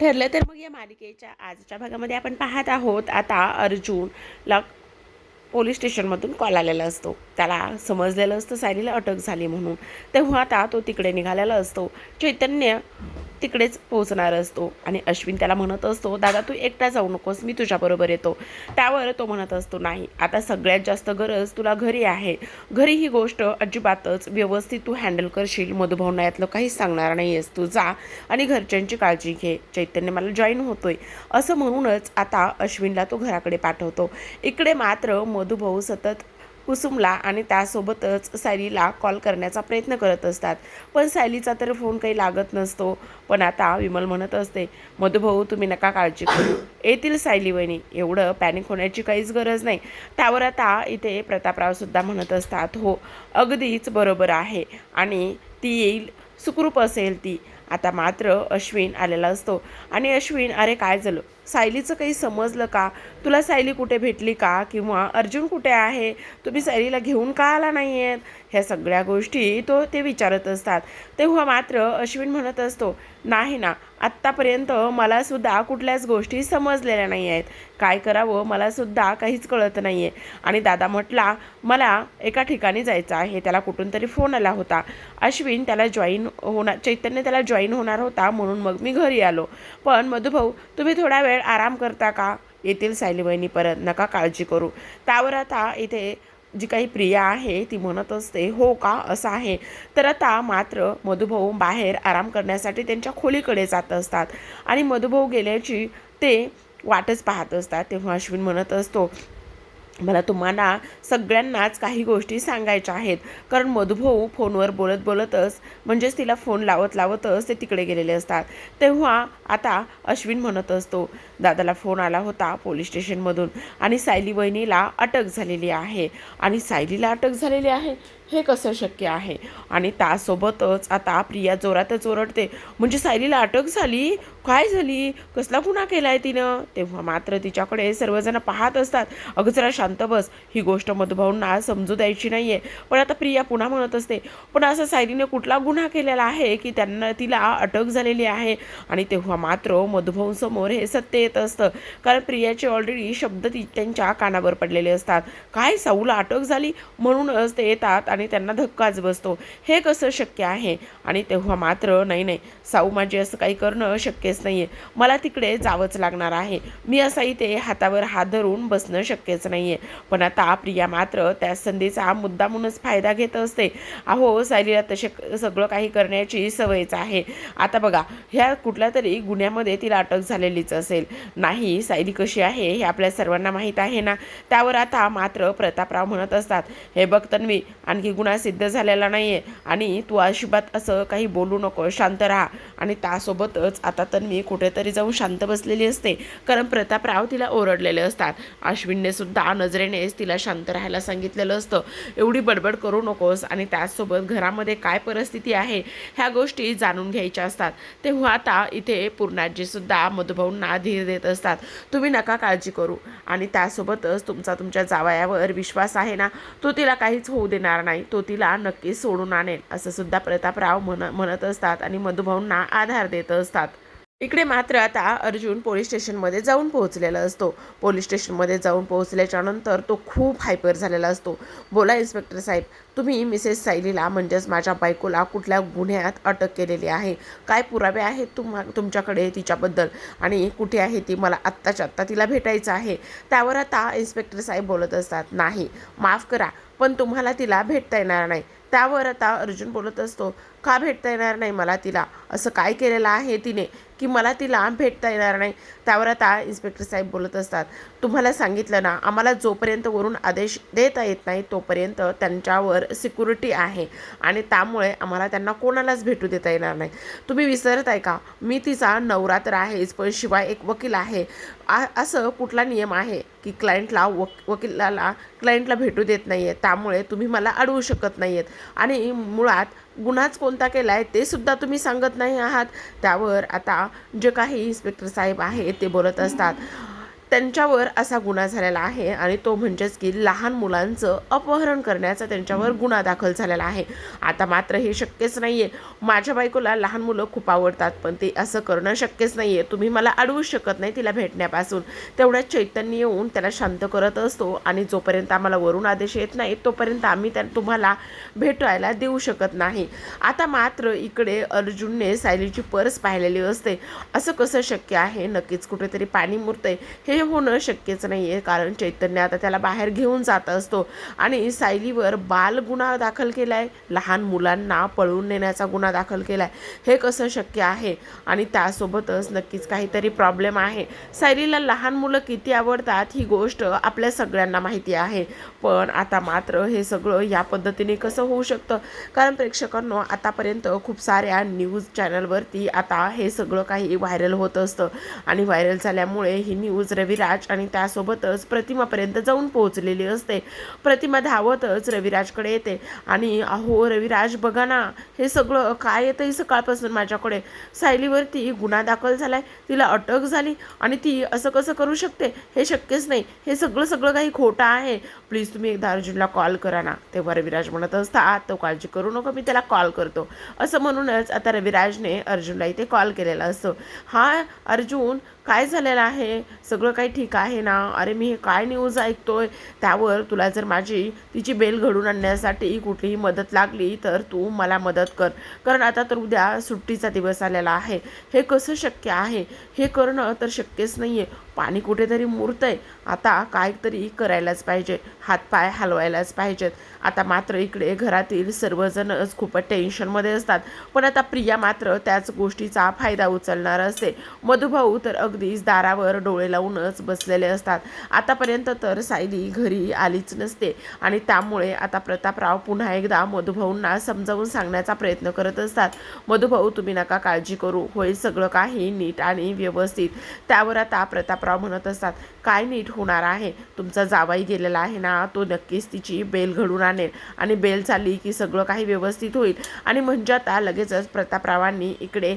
ठरलं तर मग या मालिकेच्या आजच्या भागामध्ये आपण पाहत आहोत. आता अर्जुनला पोलीस स्टेशनमधून कॉल आलेला असतो. त्याला समजलेलं असतं सायलीला अटक झाली म्हणून. तेव्हा आता तो तिकडे निघालेला असतो. चैतन्य तिकडेच पोहोचणार असतो आणि अश्विन त्याला म्हणत असतो दादा तू एकटा जाऊ नकोस मी तुझ्याबरोबर येतो. त्यावर तो म्हणत असतो नाही आता सगळ्यात जास्त गरज तुला घरी आहे. घरी ही गोष्ट अजिबातच व्यवस्थित तू हँडल करशील मधुभावना यातलं काहीच सांगणार नाही आहेस तू जा आणि घरच्यांची काळजी घे. चैतन्य मला जॉईन होतोय. असं म्हणूनच आता अश्विनला तो घराकडे पाठवतो. इकडे मात्र मधुभाऊ सतत कुसुमला आणि त्यासोबतच सायलीला कॉल करण्याचा प्रयत्न करत असतात. पण सायलीचा तर फोन काही लागत नसतो. पण आता विमल म्हणत असते मधुभाऊ तुम्ही नका काळजी करू. येतील सायली वहिनी. एवढं पॅनिक होण्याची काहीच गरज नाही. त्यावर आता इथे प्रतापरावसुद्धा म्हणत असतात हो अगदीच बरोबर आहे आणि ती येईल. सुखरूप असेल ती. आता मात्र अश्विन आलेला असतो. आणि अश्विन अरे काय झालं? सायलीचं काही समजलं का? तुला सायली कुठे भेटली का? किंवा अर्जुन कुठे आहे? तुम्ही सायलीला घेऊन का आला नाही आहेत ह्या सगळ्या गोष्टी तो ते विचारत असतात. तेव्हा मात्र अश्विन म्हणत असतो नाही ना आत्तापर्यंत मलासुद्धा कुठल्याच गोष्टी समजलेल्या नाही आहेत काय करावं मलासुद्धा काहीच कळत नाही आहे आणि दादा म्हटला मला एका ठिकाणी जायचं आहे त्याला कुठून तरी फोन आला होता. अश्विन त्याला जॉईन होणार चैतन्य त्याला जॉईन होणार होता म्हणून मग मी घरी आलो. पण मधुभाऊ तुम्ही थोडा वेळ वेळ आराम करता का? येतील सायली वहिनी परत नका काळजी करू. त्यावर आता इथे जी काही प्रिया आहे ती म्हणत असते हो का? असं आहे. तर आता मात्र मधुभाऊ बाहेर आराम करण्यासाठी त्यांच्या खोलीकडे जात असतात. आणि मधुभाऊ गेल्याची ते वाटच पाहत असतात. तेव्हा अश्विन म्हणत असतो मला तुम्हाला सगळ्यांनाच काही गोष्टी सांगायच्या आहेत. कारण मधुभाऊ फोनवर बोलत बोलतच म्हणजेच तिला फोन लावत लावतच ते तिकडे गेलेले असतात. तेव्हा आता अश्विन म्हणत असतो दादाला फोन आला होता पोलीस स्टेशनमधून आणि सायली वहिनीला अटक झालेली आहे. आणि सायलीला अटक झालेली आहे? हे कसं शक्य आहे? आणि त्यासोबतच आता प्रिया जोरातच ओरडते म्हणजे सायलीला अटक झाली? काय झाली? कसला गुन्हा केला आहे तिनं? तेव्हा मात्र तिच्याकडे सर्वजण पाहत असतात अगं जरा शांत बस ही गोष्ट मधुभाऊंना समजू द्यायची नाही आहे पण आता प्रिया पुन्हा म्हणत असते पण असं सायलीने कुठला गुन्हा केलेला आहे की त्यांना तिला अटक झालेली आहे? आणि तेव्हा मात्र मधुभाऊंसमोर हे सत्य येत असतं कारण प्रियाचे ऑलरेडी शब्द ती त्यांच्या कानावर पडलेले असतात. काय? साऊला अटक झाली? म्हणूनच ते येतात आणि त्यांना धक्काच बसतो. हे कसं शक्य आहे? आणि तेव्हा मात्र नाही नाही साऊ माझी असं काही करणं शक्यच नाही आहे मला तिकडे जावंच लागणार आहे. मी असा इथे हातावर हात धरून बसणं शक्यच नाही आहे पण आता प्रिया मात्र त्या संधीचा मुद्दामूनच फायदा घेत असते. अहो सायलीला तसे सगळं काही करण्याची सवयच आहे. आता बघा ह्या कुठल्या तरी गुन्ह्यामध्ये तिला अटक झालेलीच असेल. नाही सायली कशी आहे हे आपल्या सर्वांना माहीत आहे ना? त्यावर आता मात्र प्रतापराव म्हणत असतात हे बघ तन्वी आणखी गुन्हा सिद्ध झालेला नाही आहे आणि तू अशिबात असं काही बोलू नको. शांत राहा. आणि त्यासोबतच आता तर मी कुठेतरी जाऊन शांत बसलेली असते. कारण प्रतापराव तिला ओरडलेले असतात. अश्विनने सुद्धा नजरेनेच तिला शांत राहायला सांगितलेलं असतं. एवढी बडबड करू नकोस. आणि त्याचसोबत घरामध्ये काय परिस्थिती आहे ह्या गोष्टी जाणून घ्यायच्या असतात. तेव्हा आता इथे पूर्णाजीसुद्धा मधुभाऊंना धीर देत असतात. तुम्ही नका काळजी करू. आणि त्यासोबतच तुमचा तुमच्या जावयावर विश्वास आहे ना तो तिला काहीच होऊ देणार नाही. तो तिला नक्कीच सोडून आणेल असं सुद्धा प्रतापराव म्हण म्हणत असतात आणि मधुभाऊंना आधार देत असतात. इकडे मात्र आता अर्जुन पोलीस स्टेशनमध्ये जाऊन पोहोचलेला असतो. पोलीस स्टेशनमध्ये जाऊन पोहोचल्याच्या नंतर तो खूप हायपर झालेला असतो. बोला इन्स्पेक्टर साहेब तुम्ही मिसेस सायलीला म्हणजेच माझ्या बायकोला कुठल्या गुन्ह्यात अटक केलेली आहे? काय पुरावे आहेत तुम्हा तुमच्याकडे तिच्याबद्दल? आणि कुठे आहे ती? मला आत्ताच्या आत्ता तिला भेटायचं आहे. त्यावर आता इन्स्पेक्टर साहेब बोलत असतात नाही माफ करा पण तुम्हाला तिला भेटता येणार नाही. त्यावर आता अर्जुन बोलत असतो का भेटता येणार नाही मला तिला? असं काय केलेलं आहे तिने की मला तिला भेटता येणार नाही? त्यावर आता इन्स्पेक्टर साहेब बोलत असतात तुम्हाला सांगितलं ना आम्हाला जोपर्यंत वरून आदेश देता येत नाही तोपर्यंत त्यांच्यावर सिक्युरिटी आहे आणि त्यामुळे आम्हाला त्यांना कोणालाच भेटू देता येणार नाही. तुम्ही विसरत आहे का? मी तिचा नवरात्र आहेच पण शिवाय एक वकील आहे. आ असं कुठला नियम आहे की क्लायंटला वक वकिलाला क्लायंटला भेटू देत नाही आहे त्यामुळे तुम्ही मला अडवू शकत नाही आहेत आणि मुळात गुन्हाच कोणता केला आहे ते सुद्धा तुम्ही सांगत नाही आहात. त्यावर आता जे काही इन्स्पेक्टर साहेब आहे ते बोलत असतात. त्यांच्यावर असा गुन्हा झालेला आहे आणि तो म्हणजेच की लहान मुलांचं अपहरण करण्याचा त्यांच्यावर गुन्हा दाखल झालेला आहे. आता मात्र हे शक्यच नाही आहे माझ्या बायकोला लहान मुलं खूप आवडतात पण ते असं करणं शक्यच नाही आहे तुम्ही मला अडवू शकत नाही तिला भेटण्यापासून. तेवढ्या चैतन्य येऊन त्याला शांत करत असतो आणि जोपर्यंत आम्हाला वरून आदेश येत नाही तोपर्यंत आम्ही त्या तुम्हाला भेटायला देऊ शकत नाही. आता मात्र इकडे अर्जुनने सायलीची पर्स पाहिलेली असते. असं कसं शक्य आहे? नक्कीच कुठेतरी पाणी मुरतंय. हे होणं शक्यच नाही आहे कारण चैतन्य आता त्याला बाहेर घेऊन जात असतो. आणि सायलीवर बाल गुन्हा दाखल केला आहे लहान मुलांना पळवून नेण्याचा गुन्हा दाखल केला आहे हे कसं शक्य आहे? आणि त्यासोबतच नक्कीच काहीतरी प्रॉब्लेम आहे. सायलीला लहान मुलं किती आवडतात ही गोष्ट आपल्या सगळ्यांना माहिती आहे. पण आता मात्र हे सगळं या पद्धतीने कसं होऊ शकतं? कारण प्रेक्षकांनो आतापर्यंत खूप साऱ्या न्यूज चॅनलवरती आता हे सगळं काही व्हायरल होत असतं. आणि व्हायरल झाल्यामुळे ही न्यूज रविराज आणि त्यासोबतच प्रतिमापर्यंत जाऊन पोहोचलेली असते. प्रतिमा धावतच रविराजकडे येते. आणि अहो रविराज बघा ना हे सगळं काय येतंय सकाळपासून माझ्याकडे? सायलीवरती गुन्हा दाखल झालाय तिला अटक झाली आणि ती असं कसं करू शकते? हे शक्यच नाही. हे सगळं सगळं काही खोटं आहे. प्लीज तुम्ही एकदा अर्जुनला कॉल करा ना. तेव्हा रविराज म्हणत असता तो काळजी करू नको मी त्याला कॉल करतो. असं म्हणूनच आता रविराजने अर्जुनला इथे कॉल केलेला असतो. हा अर्जुन काय झालेलं आहे? सगळं काही ठीक आहे ना? अरे मी हे काय न्यूज ऐकतोय? त्यावर तुला जर माझी तिची बेल घडून आणण्यासाठी कुठलीही मदत लागली तर तू मला मदत कर. कारण आता तर उद्या सुट्टीचा दिवस आलेला आहे. हे कसं शक्य आहे? हे करणं तर शक्यच नाही आहे पाणी कुठेतरी आहे आता काहीतरी करायलाच पाहिजे. हातपाय हलवायलाच पाहिजेत. आता मात्र इकडे घरातील सर्वजणच खूपच टेन्शनमध्ये असतात. पण आता प्रिया मात्र त्याच गोष्टीचा फायदा उचलणार असते. मधुभाऊ तर अगदीच दारावर डोळे लावून लावूनच बसलेले असतात. आतापर्यंत तर सायली घरी आलीच नसते. आणि त्यामुळे आता प्रतापराव पुन्हा एकदा मधुभाऊंना समजावून सांगण्याचा प्रयत्न करत असतात. मधुभाऊ तुम्ही नका काळजी करू. होईल सगळं काही नीट आणि व्यवस्थित. त्यावर आता प्रतापराव म्हणत असतात काय नीट होणार आहे? तुमचा जावाई गेलेला आहे ना तो नक्कीच तिची बेल घडून आणेल. आणि बेल चालली की सगळं काही व्यवस्थित होईल. आणि म्हणजे आता लगेचच प्रतापरावांनी इकडे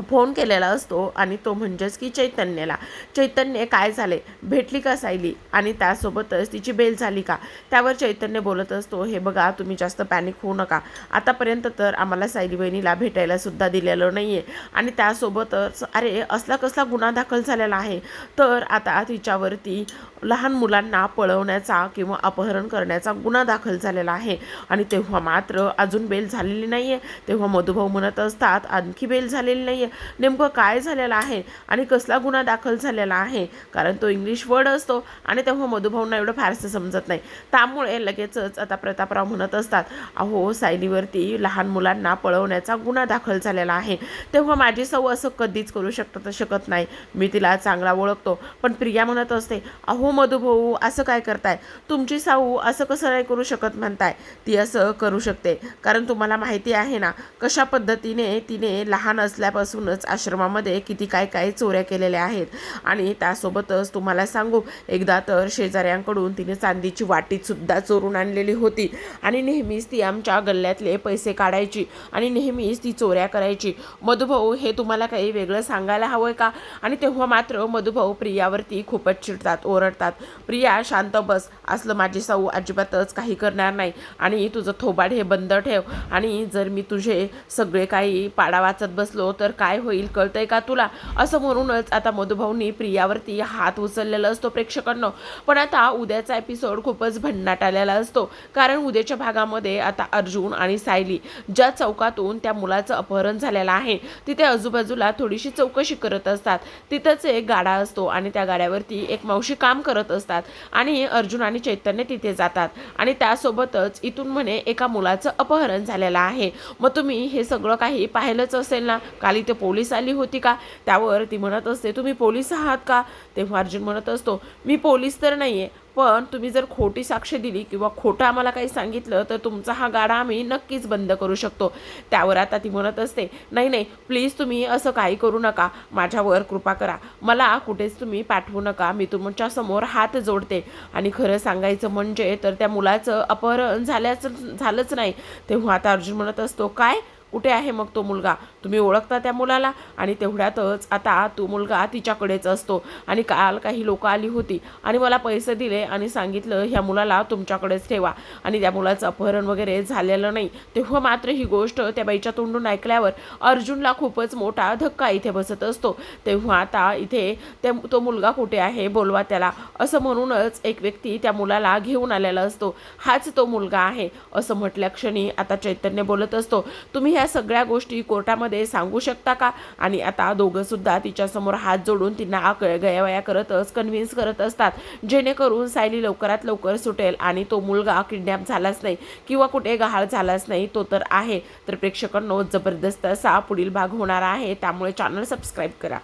फोन केलेला असतो आणि तो म्हणजेच की चैतन्यला. चैतन्य काय झाले? भेटली का सायली? आणि त्यासोबतच तिची बेल झाली का? त्यावर चैतन्य बोलत असतो हे बघा तुम्ही जास्त पॅनिक होऊ नका. आतापर्यंत तर आम्हाला सायली बहिणीला भेटायला सुद्धा दिलेलं नाही आहे आणि त्यासोबतच अरे असला कसला गुन्हा दाखल झालेला आहे तर आता तिच्यावरती लहान मुलांना पळवण्याचा किंवा अपहरण करण्याचा गुन्हा दाखल झालेला आहे. आणि तेव्हा मात्र अजून बेल झालेली नाही आहे तेव्हा मधुभाऊ म्हणत असतात आणखी बेल झालेली नाही आहे नेमकं काय झालेलं आहे आणि कसला गुन्हा दाखल झालेला आहे? कारण तो इंग्लिश वर्ड असतो आणि तेव्हा मधुभाऊंना एवढं फारसं समजत नाही. त्यामुळे लगेचच आता प्रतापराव म्हणत असतात अहो सायलीवरती लहान मुलांना पळवण्याचा गुन्हा दाखल झालेला आहे. तेव्हा माझी सौ असं कधीच करू शकत शकत नाही. मी तिला चांगला ओळखतो पण प्रिया म्हणत असते अहो मधुभाऊ असं काय करताय? तुमची साऊ असं कसं नाही करू शकत म्हणताय? ती असं करू शकते. कारण तुम्हाला माहिती आहे ना कशा पद्धतीने तिने लहान असल्यापासून असल्यापासूनच आश्रमामध्ये किती काय काय चोऱ्या केलेल्या आहेत. आणि त्यासोबतच तुम्हाला सांगू एकदा तर शेजाऱ्यांकडून तिने चांदीची वाटीसुद्धा चोरून आणलेली होती. आणि नेहमीच ती आमच्या गल्ल्यातले पैसे काढायची आणि नेहमीच ती चोऱ्या करायची. मधुभाऊ हे तुम्हाला काही वेगळं सांगायला हवंय का? आणि तेव्हा मात्र मधुभाऊ प्रियावरती खूपच चिडतात ओरडतात. प्रिया शांत बस. असलं माझी साऊ अजिबातच काही करणार नाही. आणि तुझं थोबाड हे बंद ठेव. आणि जर मी तुझे सगळे काही पाडा वाचत बसलो तर काय होईल कळतंय का तुला? असं म्हणूनच आता मधुभाऊनी प्रियावरती हात उचललेला असतो प्रेक्षकांनो. पण आता उद्याचा एपिसोड खूपच भन्नाट आलेला असतो. कारण उद्याच्या भागामध्ये आता अर्जुन आणि सायली ज्या चौकातून त्या मुलाचं अपहरण झालेलं आहे तिथे आजूबाजूला थोडीशी चौकशी करत असतात. तिथंच एक गाडा असतो आणि त्या गाड्यावरती एक मावशी काम करत असतात आणि अर्जुन आणि चैतन्य तिथे जातात आणि त्यासोबतच इथून म्हणे एका मुलाचं अपहरण झालेलं आहे. मग तुम्ही हे सगळं काही पाहिलंच असेल ना? काल इथे पोलीस आली होती का? त्यावर ती म्हणत असते तुम्ही पोलीस आहात का? तेव्हा अर्जुन म्हणत असतो मी पोलीस तर नाही आहे पण तुम्ही जर खोटी साक्ष दिली किंवा खोटं आम्हाला काही सांगितलं तर तुमचा हा गाडा आम्ही नक्कीच बंद करू शकतो. त्यावर आता ती म्हणत असते नाही नाही प्लीज तुम्ही असं काही करू नका माझ्यावर कृपा करा. मला कुठेच तुम्ही पाठवू नका मी तुमच्यासमोर हात जोडते. आणि खरं सांगायचं म्हणजे तर त्या मुलाचं अपहरण झाल्याचं झालंच नाही. तेव्हा आता अर्जुन म्हणत असतो काय? कुठे आहे मग तो मुलगा? तुम्ही ओळखता त्या मुलाला? आणि तेवढ्यातच आता तो मुलगा तिच्याकडेच असतो. आणि काल काही लोक आली होती आणि मला पैसे दिले आणि सांगितलं ह्या मुलाला तुमच्याकडेच ठेवा. आणि त्या मुलाचं अपहरण वगैरे झालेलं नाही. तेव्हा मात्र ही गोष्ट त्या बाईच्या तोंडून ऐकल्यावर अर्जुनला खूपच मोठा धक्का इथे बसत असतो. तेव्हा आता इथे त्या तो मुलगा कुठे आहे बोलवा त्याला असं म्हणूनच एक व्यक्ती त्या मुलाला घेऊन आलेला असतो. हाच तो मुलगा आहे असं म्हटल्या क्षणी आता चैतन्य बोलत असतो. तुम्ही ह्या सगळ्या गोष्टी कोर्टामध्ये सांगू शकता का? आणि आता दोघंसुद्धा तिच्यासमोर हात जोडून तिला गयावया करतच कन्व्हिन्स करत असतात. जेणेकरून सायली लवकरात लवकर सुटेल आणि तो मुलगा किडनॅप झालाच नाही किंवा कुठे गहाळ झालाच नाही तो तर आहे. तर प्रेक्षकांनो जबरदस्त असा पुढील भाग होणार आहे. त्यामुळे चॅनल सबस्क्राईब करा.